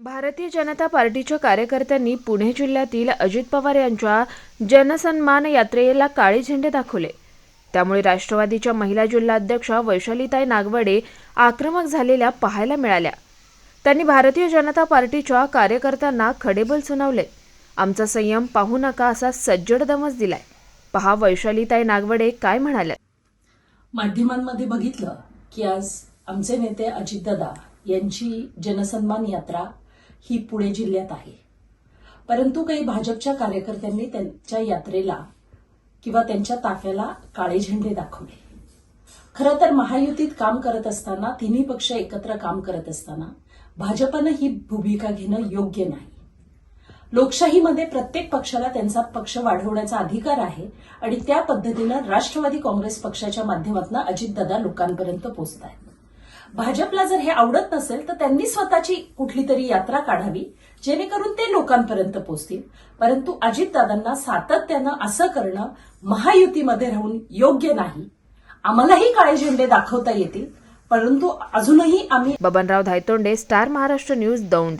भारतीय जनता पार्टीच्या कार्यकर्त्यांनी पुणे जिल्ह्यातील अजित पवार यांच्या जनसन्मान यात्रेला काळे झेंडे दाखवले. त्यामुळे राष्ट्रवादीच्या महिला जिल्हाध्यक्षा वैशालीताई नागवडे आक्रमक झालेल्या पाहायला मिळाल्या. त्यांनी भारतीय जनता पार्टीच्या कार्यकर्त्यांना खडेबल सुनावले. आमचा संयम पाहू नका असा सज्जड दमच दिलाय. पहा वैशालीताई नागवडे काय म्हणाल्या माध्यमांमध्ये बघितलं की आज आमचे नेते अजितदादा यांची जनसन्मान यात्रा ही पुणे जिल्ह्यात आहे. परंतु काही भाजपच्या कार्यकर्त्यांनी त्यांच्या यात्रेला किंवा त्यांच्या ताफ्याला काळे झेंडे दाखवले. खरं तर महायुतीत काम करत असताना तिन्ही पक्ष एकत्र काम करत असताना भाजपनं ही भूमिका घेणं योग्य नाही. लोकशाहीमध्ये प्रत्येक पक्षाला त्यांचा पक्ष वाढवण्याचा अधिकार आहे आणि त्या पद्धतीनं राष्ट्रवादी काँग्रेस पक्षाच्या माध्यमातून अजितदादा लोकांपर्यंत पोहोचत आहेत भाजपला जर हे आवडत नसेल तर त्यांनी स्वतःची कुठली तरी यात्रा काढावी जेणेकरून ते लोकांपर्यंत पोहोचतील. परंतु अजितदादांना सातत्यानं असं करणं महायुतीमध्ये राहून योग्य नाही. आम्हालाही काळे झेंडे दाखवता येतील परंतु अजूनही आम्ही बबनराव धायतोंडे स्टार महाराष्ट्र न्यूज दौंड.